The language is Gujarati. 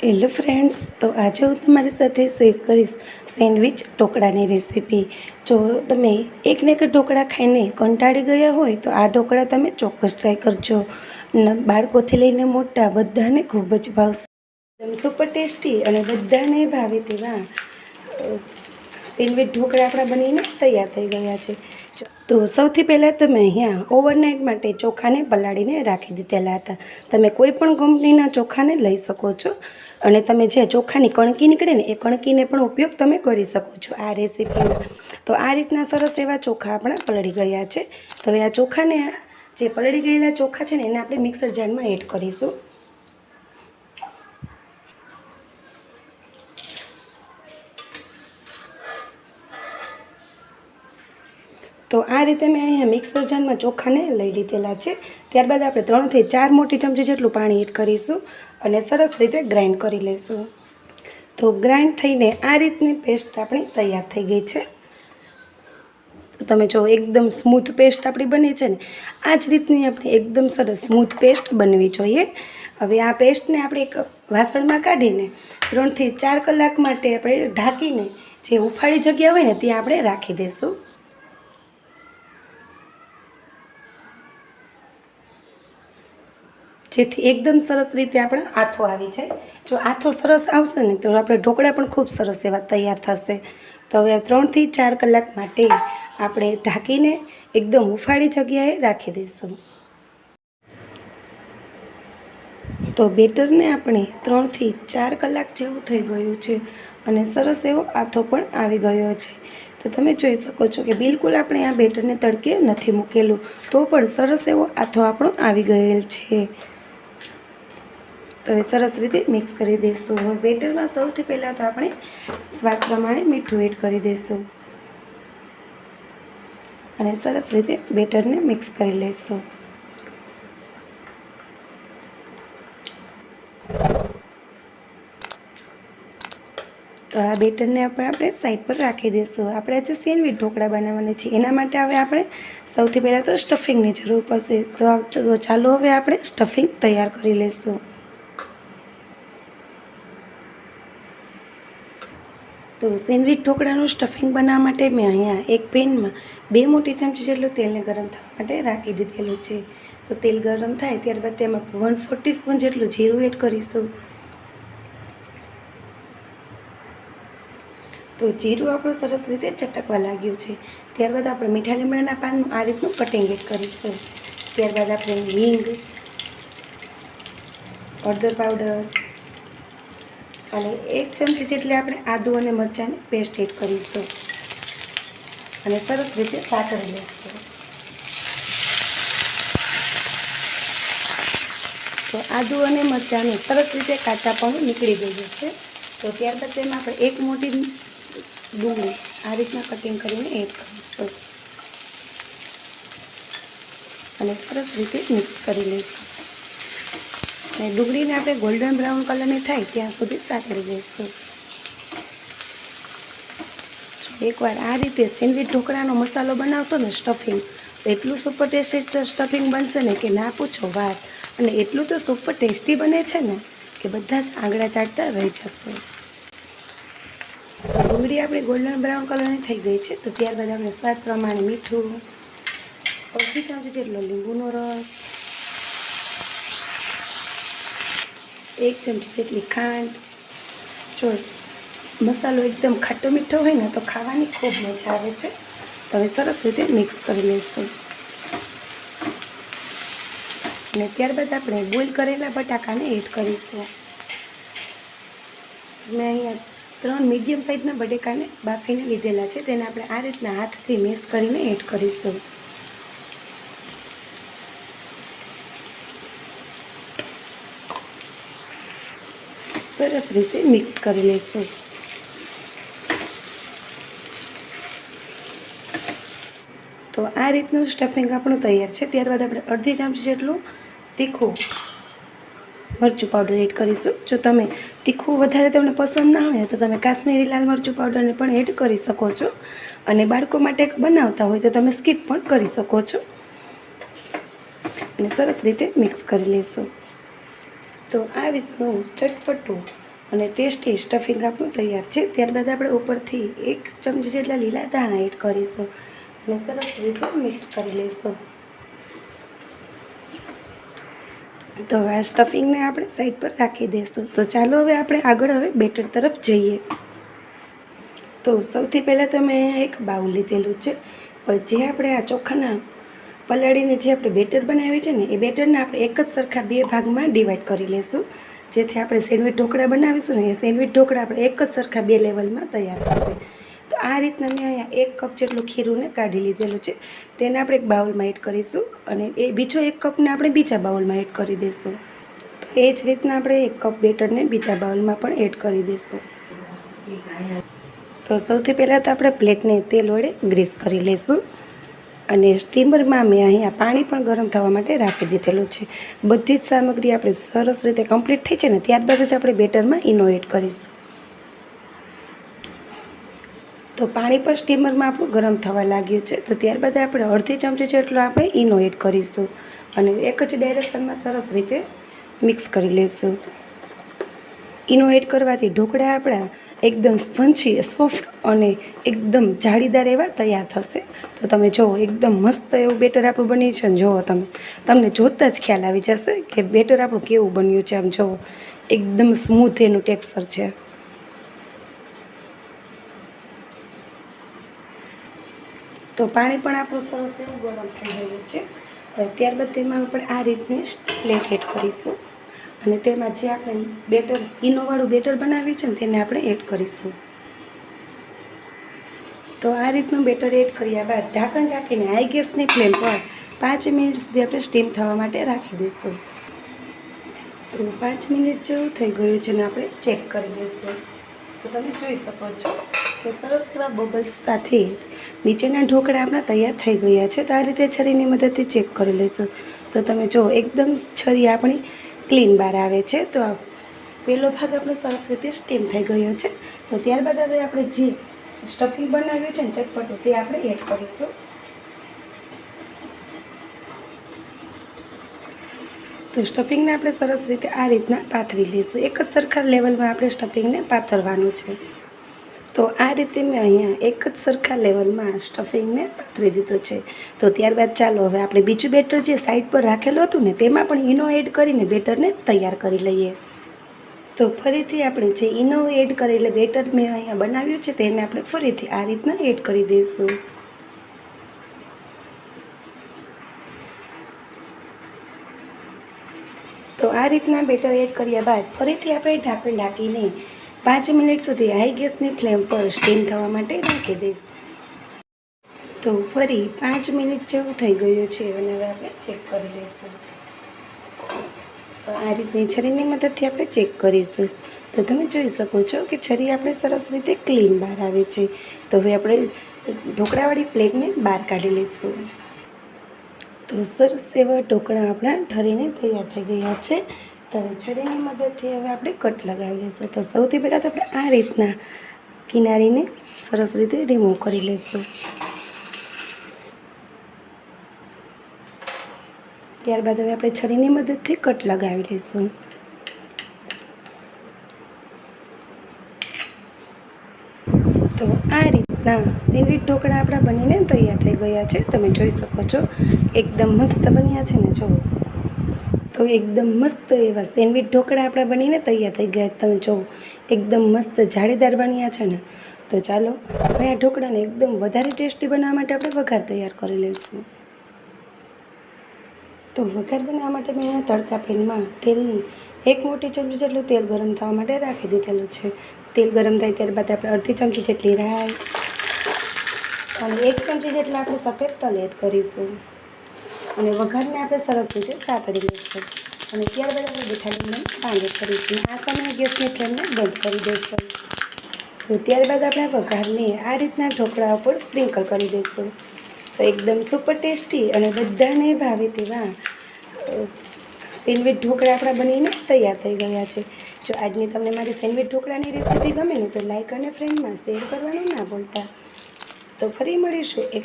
હેલો ફ્રેન્ડ્સ તો આજે હું તમારી સાથે શેર કરીશ સેન્ડવિચ ઢોકળાની રેસીપી જો તમે એકને એક ઢોકળા ખાઈને કંટાળી ગયા હોય, તો આ ઢોકળા તમે ચોક્કસ ટ્રાય કરજો. બાળકોથી લઈને મોટા બધાને ખૂબ જ ભાવશે. એકદમ સુપર ટેસ્ટી અને બધાને ભાવે તેવા સેન્ડવિચ ઢોકળા આપણા બનીને તૈયાર થઈ ગયા છે. તો સૌથી પહેલાં તમે અહીંયા ઓવરનાઇટ માટે ચોખાને પલાળીને રાખી દીધેલા હતા. તમે કોઈ પણ કંપનીના ચોખાને લઈ શકો છો અને તમે જે ચોખાની કણકી નીકળે ને એ કણકીને પણ ઉપયોગ તમે કરી શકો છો આ રેસીપીમાં તો આ રીતના સરસ એવા ચોખા આપણા પલળી ગયા છે. તો હવે આ ચોખાને જે પલળી ગયેલા ચોખા છે ને એને આપણે મિક્સર જારમાં એડ કરીશું. તો આ રીતે મેં અહીંયા મિક્સર જારમાં ચોખાને લઈ લીધેલા છે. ત્યારબાદ આપણે ત્રણથી ચાર મોટી ચમચી જેટલું પાણી એડ કરીશું અને સરસ રીતે ગ્રાઇન્ડ કરી લઈશું. તો ગ્રાઇન્ડ થઈને આ રીતની પેસ્ટ આપણી તૈયાર થઈ ગઈ છે. તમે જો એકદમ સ્મૂથ પેસ્ટ આપણી બને છે ને આ જ રીતની આપણે એકદમ સરસ સ્મૂથ પેસ્ટ બનવી જોઈએ. હવે આ પેસ્ટને આપણે એક વાસણમાં કાઢીને ત્રણથી ચાર કલાક માટે આપણે ઢાંકીને જે ઉફાળી જગ્યા હોય ને, ત્યાં આપણે રાખી દઈશું. જેથી એકદમ સરસ રીતે આપણે આથો આવી જાય. જો આથો સરસ આવશે ને તો આપણે ઢોકળા પણ ખૂબ સરસ એવા તૈયાર થશે. તો હવે ત્રણથી ચાર કલાક માટે આપણે ઢાંકીને એકદમ હુંફાળી જગ્યાએ રાખી દઈશું. તો બેટરને આપણે ત્રણથી ચાર કલાક જેવું થઈ ગયું છે અને સરસ એવો આથો પણ આવી ગયો છે. તો તમે જોઈ શકો છો કે બિલકુલ આપણે આ બેટરને તડકે નથી મૂકેલું, તો પણ સરસ એવો આથો આપણો આવી ગયેલ છે. તો હવે સરસ રીતે મિક્સ કરી દઈશું બેટરમાં સૌથી પહેલાં તો આપણે સ્વાદ પ્રમાણે મીઠું એડ કરી દઈશું અને સરસ રીતે બેટરને મિક્સ કરી લઈશું તો આ બેટરને આપણે આપણે સાઈડ પર રાખી દઈશું આપણે આજે સેન્ડવીચ ઢોકળા બનાવવાના છે એના માટે હવે આપણે સૌથી પહેલાં તો સ્ટફિંગની જરૂર પડશે. તો ચાલો હવે આપણે સ્ટફિંગ તૈયાર કરી લઈશું તો સેન્ડવિચ ઢોકળાનું સ્ટફિંગ બનાવવા માટે મેં અહીંયા એક પેનમાં બે મોટી ચમચી જેટલું તેલને ગરમ થવા માટે રાખી દીધેલું છે. તો તેલ ગરમ થાય ત્યારબાદ તેમાં વન ફોર સ્પૂન જેટલું જીરું એડ કરીશું. તો જીરું આપણું સરસ રીતે ચટકવા લાગ્યું છે. ત્યારબાદ આપણે મીઠા લીમડાના પાનનું આ રીતનું કટિંગ એડ કરીશું. ત્યારબાદ આપણે હિંગ, હળદર પાવડર અને એક ચમચી જેટલી આપણે આદુ અને મરચાંની પેસ્ટ એડ કરીશું. અને સરસ રીતે સાતળી લઈશું તો આદુ અને મરચાંનું સરસ રીતે કાચાપણું નીકળી ગયું છે. તો ત્યારબાદ તેમાં આપણે એક મોટી ડુંગળી આ રીતના કટિંગ કરીને એડ કરીશું. અને સરસ રીતે મિક્સ કરી લઈશું. અને ડુંગળીને આપણે ગોલ્ડન બ્રાઉન કલરની થાય ત્યાં સુધી સાતળી લઈશું. એકવાર આ રીતે સેન્ડવીચ ઢોકળાનો મસાલો બનાવશો ને સ્ટફિંગ એટલું સુપર ટેસ્ટી સ્ટફિંગ બનશે ને કે ના પૂછો વાત. અને એટલું તો સુપર ટેસ્ટી બને છે ને કે બધા જ આંગળા ચાટતા રહી જશે. ડુંગળી આપણે ગોલ્ડન બ્રાઉન કલરની થઈ ગઈ છે, તો ત્યારબાદ આપણે સ્વાદ પ્રમાણે મીઠું અડધી ચમચી જેટલો લીંબુનો રસ એક ચમચી જેટલી ખાંડ. જો મસાલો એકદમ ખાટો મીઠો હોય ને તો ખાવાની ખૂબ મજા આવે છે. તો હવે સરસ રીતે મિક્સ કરી લઈશું અને ત્યારબાદ આપણે બોઇલ કરેલા બટાકાને એડ કરીશું. મેં અહીંયા ત્રણ મીડિયમ સાઇઝના બટેકાને બાફીને લીધેલા છે. તેને આપણે આ રીતના હાથથી મિક્સ કરીને એડ કરીશું. સરસ રીતે મિક્સ કરી લઈશું. તો આ રીતનું સ્ટફિંગ આપણું તૈયાર છે. ત્યારબાદ આપણે અડધી ચમચી જેટલું તીખું મરચું પાવડર એડ કરીશું. જો તમે તીખું વધારે તમને પસંદ ના હોય તો તમે કાશ્મીરી લાલ મરચું પાવડરને પણ એડ કરી શકો છો. અને બાળકો માટે બનાવતા હોય તો તમે સ્કીપ પણ કરી શકો છો. અને સરસ રીતે મિક્સ કરી લઈશું. તો આ રીતનું ચટપટું અને ટેસ્ટી સ્ટફિંગ આપણું તૈયાર છે. ત્યારબાદ આપણે ઉપરથી એક ચમચી જેટલા લીલા દાણા એડ કરીશું અને સરસ રીતે મિક્સ કરી લઈશું. તો હવે આ સ્ટફિંગને આપણે સાઈડ પર રાખી દઈશું. તો ચાલો હવે આપણે આગળ હવે બેટર તરફ જઈએ. તો સૌથી પહેલાં તમે એક બાઉલ લીધેલું છે. પણ જે આપણે આ ચોખાના પલાળીને જે આપણે બેટર બનાવ્યું છે ને, એ બેટરને આપણે એક જ સરખા બે ભાગમાં ડિવાઈડ કરી લઈશું જેથી આપણે સેન્ડવિચ ઢોકળા બનાવીશું ને, એ સેન્ડવિચ ઢોકળા આપણે એક જ સરખા બે લેવલમાં તૈયાર થશે. તો આ રીતના મેં અહીંયા એક કપ જેટલું ખીરુંને કાઢી લીધેલું છે. તેને આપણે એક બાઉલમાં એડ કરીશું અને એ બીજો એક કપને આપણે બીજા બાઉલમાં એડ કરી દઈશું તો એ જ રીતના આપણે એક કપ બેટરને બીજા બાઉલમાં પણ એડ કરી દઈશું તો સૌથી પહેલાં તો આપણે પ્લેટને તેલ વડે ગ્રીસ કરી લઈશું અને સ્ટીમરમાં મેં અહીંયા પાણી પણ ગરમ થવા માટે રાખી દીધેલું છે. બધી જ સામગ્રી આપણે સરસ રીતે કમ્પ્લીટ થઈ છે ને, ત્યારબાદ જ આપણે બેટરમાં ઇનો કરીશું. તો પાણી પણ સ્ટીમરમાં આપણું ગરમ થવા લાગ્યું છે, તો ત્યારબાદ આપણે અડધી ચમચી જેટલો આપણે ઇનો કરીશું. અને એક જ ડાયરેક્શનમાં સરસ રીતે મિક્સ કરી લઈશું. ઇનો એડ કરવાથી ઢોકળા આપણા એકદમ સ્પંચી સોફ્ટ અને એકદમ જાળીદાર એવા તૈયાર થશે. તો તમે જુઓ, એકદમ મસ્ત એવું બેટર આપણું બન્યું છે ને જુઓ તમે. તમને જોતાં જ ખ્યાલ આવી જશે કે બેટર આપણું કેવું બન્યું છે. આમ જુઓ, એકદમ સ્મૂથ એનું ટેક્સચર છે. તો પાણી પણ આપણું સરસ એવું ગરમ થઈ ગયું છે. ત્યારબાદ તેમાં આપણે આ રીતની પ્લેટ એડ કરીશું. અને તેમાં જે આપણે બેટર, ઈનોવાળું બેટર બનાવ્યું છે ને, તેને આપણે એડ કરીશું. તો આ રીતનું બેટર એડ કર્યા બાદ ઢાંકણ ઢાંકીને હાઈ ગેસની ફ્લેમ પર પાંચ મિનિટ સુધી આપણે સ્ટીમ થવા માટે રાખી દઈશું. તો પાંચ મિનિટ જેવું થઈ ગયું છે ને, આપણે ચેક કરી દઈશું તો તમે જોઈ શકો છો કે સરસ એવા બબલ્સ સાથે નીચેના ઢોકળા આપણા તૈયાર થઈ ગયા છે. તો આ રીતે છરીની મદદથી ચેક કરી લઈશું. તો તમે જો, એકદમ છરી આપણી ક્લીન બહાર આવે છે. તો પહેલો ભાગ આપણો સરસ રીતે સ્ટીમ થઈ ગયો છે. તો ત્યારબાદ હવે આપણે જે સ્ટફિંગ બનાવ્યું છે ને ચટપટું તે આપણે એડ કરીશું. તો સ્ટફિંગને આપણે સરસ રીતે આ રીતના પાથરી લઈશું. એક જ સરખા લેવલમાં આપણે સ્ટફિંગને પાથરવાનું છે. તો આ રીતે મેં અહીંયા એક જ સરખા લેવલમાં સ્ટફિંગને પાથરી દીધું છે. તો ત્યારબાદ ચાલો હવે આપણે બીજું બેટર જે સાઈડ પર રાખેલું હતું ને, તેમાં પણ ઈનો એડ કરીને બેટરને તૈયાર કરી લઈએ. તો ફરીથી આપણે જે ઈનો એડ કરેલે બેટર મેં અહીંયા બનાવ્યું છે, તેને આપણે ફરીથી આ રીતના એડ કરી દઈશું. તો આ રીતના બેટર એડ કર્યા બાદ ફરીથી આપણે ઢાંકણ ઢાંકીને પાંચ મિનિટ સુધી હાઈ ગેસની ફ્લેમ પર સ્ટીમ થવા માટે રાખી દઈશું. તો ફરી પાંચ મિનિટ જેવું થઈ ગયું છે અને હવે આપણે ચેક કરી લઈશું. આ રીતની છરીની મદદથી આપણે ચેક કરીશું. તો તમે જોઈ શકો છો કે છરી આપણે સરસ રીતે ક્લીન બહાર આવે છે. તો હવે આપણે ઢોકળાવાળી પ્લેટને બહાર કાઢી લઈશું. તો સરસ એવા ઢોકળા આપણા ઠરીને તૈયાર થઈ ગયા છે. તો હવે છરીની મદદથી હવે આપણે કટ લગાવી લઈશું. તો સૌથી પહેલાં તો આપણે આ રીતના કિનારીને સરસ રીતે રિમૂવ કરી લઈશું. ત્યારબાદ હવે આપણે છરીની મદદથી કટ લગાવી લઈશું. તો આ રીતના સેન્ડવિચ ઢોકળા આપણા બનીને તૈયાર થઈ ગયા છે. તમે જોઈ શકો છો, એકદમ મસ્ત બન્યા છે ને જુઓ તો એકદમ મસ્ત એવા સેન્ડવિચ ઢોકળા આપણા બનીને તૈયાર થઈ ગયા તમે જુઓ એકદમ મસ્ત જાળીદાર બન્યા છે ને. તો ચાલો હવે આ ઢોકળાને એકદમ વધારે ટેસ્ટી બનાવવા માટે આપણે વઘાર તૈયાર કરી લઈશું. તો વઘાર બનાવવા માટે મેં તડકા પેનમાં તેલ, એક મોટી ચમચી જેટલું તેલ ગરમ થવા માટે રાખી દીધેલું છે. તેલ ગરમ થાય ત્યારબાદ આપણે અડધી ચમચી જેટલી રાઈ અને એક ચમચી જેટલા આપણે સફેદ તલ એડ કરીશું. અને વઘારને આપણે સરસ રીતે સાતડી લઈશું. અને ત્યારબાદ આપણે બેઠાડીને પાંચ કરીશું. આ સમયે ગેસની ફ્લેમને બંધ કરી દઈશું. તો ત્યારબાદ આપણે વઘારને આ રીતના ઢોકળા ઉપર સ્પ્રિંકલ કરી દઈશું. તો એકદમ સુપર ટેસ્ટી અને બધાને ભાવે તેવા સેન્ડવિચ ઢોકળા આપણા બનીને તૈયાર થઈ ગયા છે. જો આજની તમને મારી સેન્ડવિચ ઢોકળાની રેસીપી ગમે ને તો લાઇક અને ફ્રેન્ડમાં શેર કરવાનું ના ભૂલતા. તો ફરી મળીશું એક